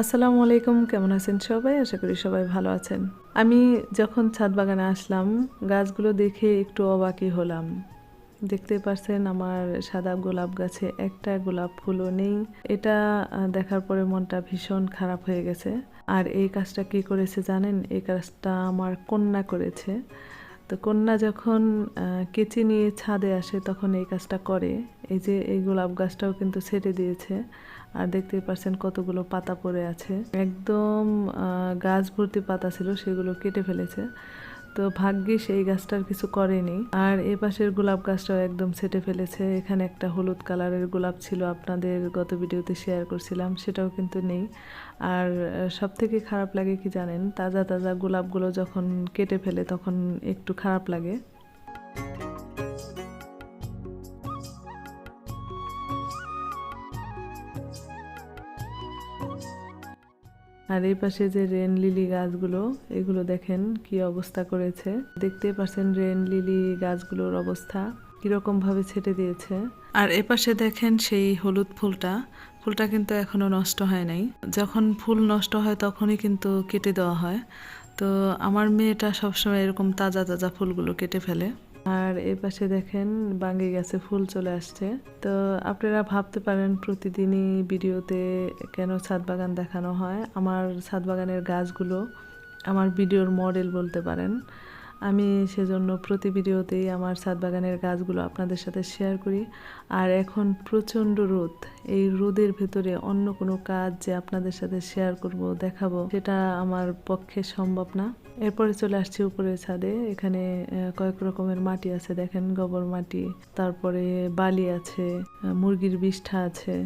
আসসালামু আলাইকুম, কেমন আছেন সবাই? আশা করি সবাই ভালো আছেন। আমি যখন ছাদ বাগানে আসলাম, গাছগুলো দেখে একটু অবাকই হলাম। দেখতে পারছেন আমার সাদা গোলাপ গাছে একটা গোলাপ ফুলও নেই। এটা দেখার পরে মনটা ভীষণ খারাপ হয়ে গেছে। আর এই কাজটা কি করেছে জানেন? এই কাজটা আমার কন্যা করেছে। তো কন্যা যখন কেচি নিয়ে ছাদে আসে তখন এই কাজটা করে। এই যে এই গোলাপ গাছটাও কিন্তু ছেড়ে দিয়েছে। আর দেখতেই পাচ্ছেন কতগুলো পাতা পড়ে আছে। একদম গাছ ভর্তি পাতা ছিল, সেগুলো কেটে ফেলেছে। তো ভাগ্যে সেই গাছটার কিছু করেনি। আর এ পাশের গোলাপ গাছটাও একদম ছেটে ফেলেছে। এখানে একটা হলুদ কালারের গোলাপ ছিল আপনাদের গত ভিডিওতে শেয়ার করছিলাম, সেটাও কিন্তু নেই। আর সব থেকে খারাপ লাগে কি জানেন? তাজা তাজা গোলাপগুলো যখন কেটে ফেলে তখন একটু খারাপ লাগে। আর এই পাশে যে রেন লিলি গাছগুলো, এগুলো দেখেন কি অবস্থা করেছে। দেখতে পাচ্ছেন রেন লিলি গাছগুলোর অবস্থা কীরকম ভাবে ছেটে দিয়েছে। আর এ পাশে দেখেন সেই হলুদ ফুলটা ফুলটা কিন্তু এখনও নষ্ট হয় নাই। যখন ফুল নষ্ট হয় তখনই কিন্তু কেটে দেওয়া হয়। তো আমার মেয়েটা সবসময় এরকম তাজা তাজা ফুলগুলো কেটে ফেলে। আর এই পাশে দেখেন বাঙ্গি গাছে ফুল চলে আসছে। তো আপনারা ভাবতে পারেন প্রতিদিনই ভিডিওতে কেন ছাদ বাগান দেখানো হয়। আমার ছাদ বাগানের গাছগুলো আমার ভিডিওর মডেল বলতে পারেন। আমি সেজন্য প্রতি ভিডিওতেই আমার ছাদ বাগানের গাছগুলো আপনাদের সাথে শেয়ার করি। আর এখন প্রচণ্ড রোদ। এই রোদের ভেতরে অন্য কোনো কাজ যে আপনাদের সাথে শেয়ার করব, দেখাবো, সেটা আমার পক্ষে সম্ভব না। এরপরে চলে আসছি উপরে ছাদে। এখানে কয়েক রকমের মাটি আছে, দেখেন, গোবর মাটি, তারপরে বালি আছে মুরগির বিষ্ঠা আছে।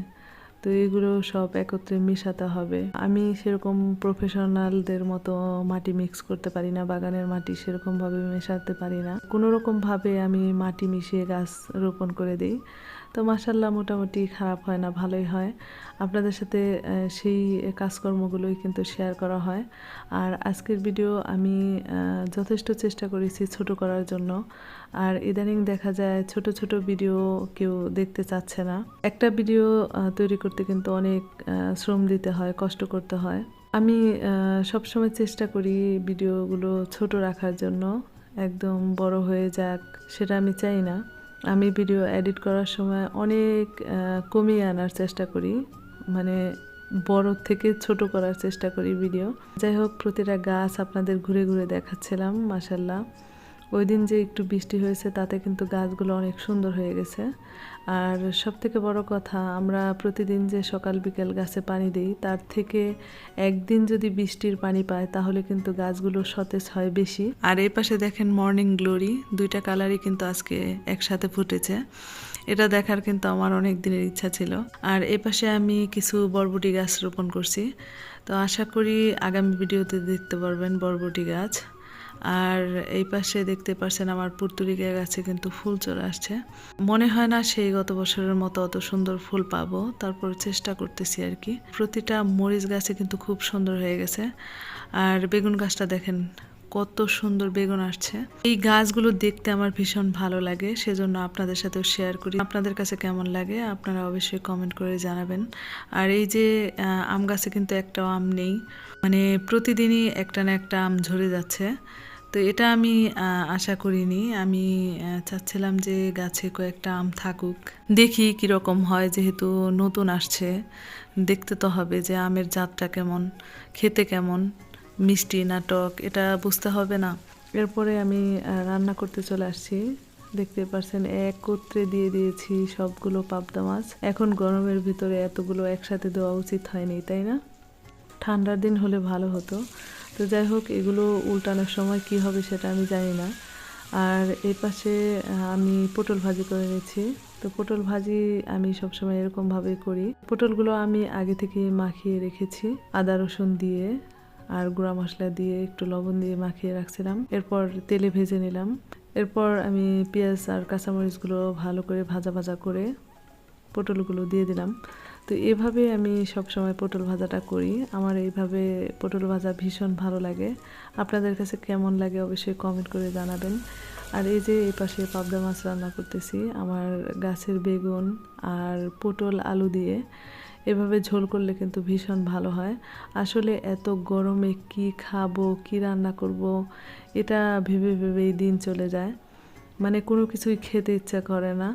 তো এগুলো সব একত্রে মিশাতে হবে। আমি সেরকম প্রফেশনালদের মতো মাটি মিক্স করতে পারি না, বাগানের মাটি সেরকমভাবে মেশাতে পারি না। কোনো রকম ভাবে আমি মাটি মিশিয়ে গাছ রোপণ করে দিই। তো মাসাল্লাহ মোটামুটি খারাপ হয় না, ভালোই হয়। আপনাদের সাথে সেই কাজকর্মগুলোই কিন্তু শেয়ার করা হয়। আর আজকের ভিডিও আমি যথেষ্ট চেষ্টা করেছি ছোট করার জন্য। আর ইদানিং দেখা যায় ছোট ছোট ভিডিও কেউ দেখতে চাচ্ছে না। একটা ভিডিও তৈরি করতে কিন্তু অনেক শ্রম দিতে হয়, কষ্ট করতে হয়। আমি সবসময় চেষ্টা করি ভিডিওগুলো ছোট রাখার জন্য। একদম বড় হয়ে যাক, সেটা আমি চাই না। আমি ভিডিও এডিট করার সময় অনেক কমিয়ে আনার চেষ্টা করি। মানে বড় থেকে ছোট করার চেষ্টা করি ভিডিও যাই হোক, প্রতিটা গাছ আপনাদের ঘুরে ঘুরে দেখাচ্ছিলাম মাসাল্লাহ ওই দিন যে একটু বৃষ্টি হয়েছে, তাতে কিন্তু গাছগুলো অনেক সুন্দর হয়ে গেছে। আর সব থেকে বড় কথা, আমরা প্রতিদিন যে সকাল বিকেল গাছে পানি দিই, তার থেকে একদিন যদি বৃষ্টির পানি পায়, তাহলে কিন্তু গাছগুলো সতেজ হয় বেশি। আর এই পাশে দেখেন মর্নিং গ্লোরি, দুইটা কালারই কিন্তু আজকে একসাথে ফুটেছে। এটা দেখার কিন্তু আমার অনেক দিনের ইচ্ছা ছিল। আর এ পাশে আমি কিছু বরবটি গাছ রোপণ করছি। তো আশা করি আগামী ভিডিওতে দেখতে পারবেন বরবটি গাছ। আর এই পাশে দেখতে পারছেন আমার পুর্তুরিকা গাছে কিন্তু ফুল চলে আসছে। মনে হয় না সেই গত বছরের মতো অত সুন্দর ফুল পাবো, তারপর চেষ্টা করতেছি আর কি। প্রতিটা মরিচ গাছে কিন্তু খুব সুন্দর হয়ে গেছে। আর বেগুন গাছটা দেখেন, কত সুন্দর বেগুন আসছে। এই গাছগুলো দেখতে আমার ভীষণ ভালো লাগে, সেজন্য আপনাদের সাথেও শেয়ার করি। আপনাদের কাছে কেমন লাগে, আপনারা অবশ্যই কমেন্ট করে জানাবেন। আর এই যে আম গাছে কিন্তু একটাও আম নেই। মানে প্রতিদিনই একটা না একটা আম ঝরে যাচ্ছে। তো এটা আমি আশা করিনি। আমি চাচ্ছিলাম যে গাছে কয়েকটা আম থাকুক। দেখি কীরকম হয়, যেহেতু নতুন আসছে। দেখতে তো হবে যে আমের জাতটা কেমন, খেতে কেমন, মিষ্টি, নাটক, এটা বুঝতে হবে না। এরপরে আমি রান্না করতে চলে আসছি। দেখতে পারছেন, একত্রে দিয়ে দিয়েছি সবগুলো পাবদা মাছ। এখন গরমের ভিতরে এতগুলো একসাথে দেওয়া উচিত হয়নি, তাই না? ঠান্ডার দিন হলে ভালো হতো। তো যাই হোক, এগুলো উল্টানোর সময় কি হবে সেটা আমি জানি না। আর এই পাশে আমি পটল ভাজি করে নিচ্ছি তো পটল ভাজি আমি সবসময় এরকমভাবে করি। পটলগুলো আমি আগে থেকে মাখিয়ে রেখেছি, আদা, রসুন দিয়ে আর গুঁড়া মশলা দিয়ে একটু লবণ দিয়ে মাখিয়ে রাখছিলাম। এরপর তেলে ভেজে নিলাম। এরপর আমি পেঁয়াজ আর কাঁচামরিচগুলো ভালো করে ভাজা ভাজা করে পটলগুলো দিয়ে দিলাম। তো এভাবে আমি সব সময় পটল ভাজাটা করি। আমার এইভাবে পটল ভাজা ভীষণ ভালো লাগে। আপনাদের কাছে কেমন লাগে অবশ্যই কমেন্ট করে জানাবেন। আর এই যে এই পাশে পাবদা মাছ রান্না করতেছি, আমার গাছের বেগুন আর পটল আলু দিয়ে, এভাবে ঝোল করলে কিন্তু ভীষণ ভালো হয়। আসলে এত গরমে কি খাব, কি রান্না করব, এটা ভেবে ভেবেই দিন চলে যায়। মানে কোনো কিছুই খেতে ইচ্ছা করে না।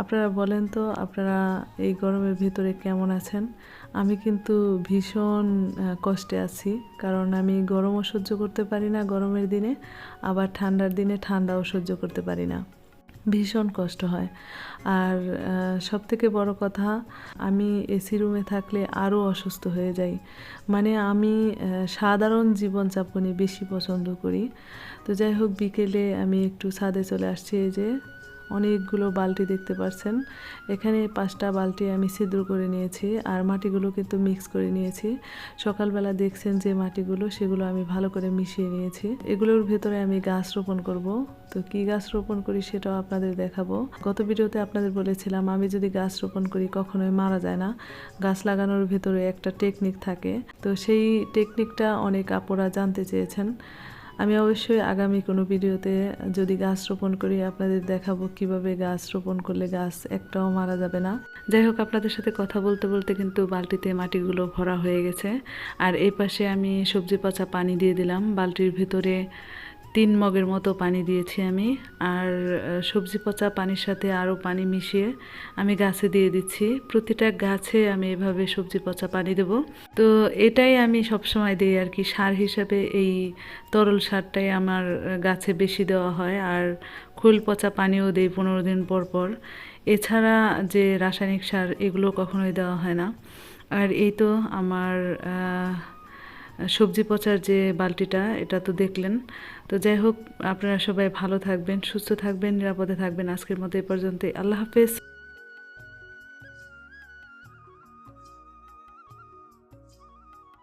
আপনারা বলেন তো, আপনারা এই গরমের ভিতরে কেমন আছেন? আমি কিন্তু ভীষণ কষ্টে আছি। কারণ আমি গরমও সহ্য করতে পারি না গরমের দিনে, আবার ঠান্ডার দিনে ঠান্ডাও সহ্য করতে পারি না। ভীষণ কষ্ট হয়। আর সব থেকে বড় কথা, আমি এসি রুমে থাকলে আরও অসুস্থ হয়ে যাই। মানে আমি সাধারণ জীবনযাপনই বেশি পছন্দ করি। তো যাই হোক, বিকেলে আমি একটু ছাদে চলে আসছি এই যে অনেকগুলো বালতি দেখতে পাচ্ছেন এখানে পাঁচটা বালতি আমি ছিদ্র করে নিয়েছি আর মাটিগুলো কিন্তু মিক্স করে নিয়েছি। সকালবেলা দেখছেন যে মাটিগুলো, সেগুলো আমি ভালো করে মিশিয়ে নিয়েছি। এগুলোর ভেতরে আমি গাছ রোপণ করব। তো কি গাছ রোপণ করি সেটাও আপনাদের দেখাবো। গত ভিডিওতে আপনাদের বলেছিলাম, আমি যদি গাছ রোপণ করি কখনোই মারা যায় না। গাছ লাগানোর ভেতরে একটা টেকনিক থাকে। তো সেই টেকনিকটা অনেক আপুরা জানতে চেয়েছেন। আমি অবশ্যই আগামী কোনো ভিডিওতে যদি গাছ রোপণ করি, আপনাদের দেখাবো কীভাবে গাছ রোপণ করলে গাছ একটাও মারা যাবে না। যাই হোক, আপনাদের সাথে কথা বলতে বলতে কিন্তু বালতিতে মাটিগুলো ভরা হয়ে গেছে। আর এই পাশে আমি সবজি পচা পানি দিয়ে দিলাম। বালতির ভিতরে তিন মগের মতো পানি দিয়েছি আমি, আর সবজি পচা পানির সাথে আরও পানি মিশিয়ে আমি গাছে দিয়ে দিচ্ছি। প্রতিটা গাছে আমি এভাবে সবজি পচা পানি দেব। তো এটাই আমি সবসময় দিই আর কি। সার হিসাবে এই তরল সারটাই আমার গাছে বেশি দেওয়া হয়, আর খোল পচা পানিও দিই পনেরো দিন পর পর। এছাড়া যে রাসায়নিক সার এগুলো কখনোই দেওয়া হয় না। আর এই তো আমার সবজি পচার যে বালতিটা, এটা তো দেখলেন। তো যাই হোক, আপনারা সবাই ভালো থাকবেন, সুস্থ থাকবেন, নিরাপদে থাকবেন। আজকের মতো এ পর্যন্তই। আল্লাহ হাফেজ।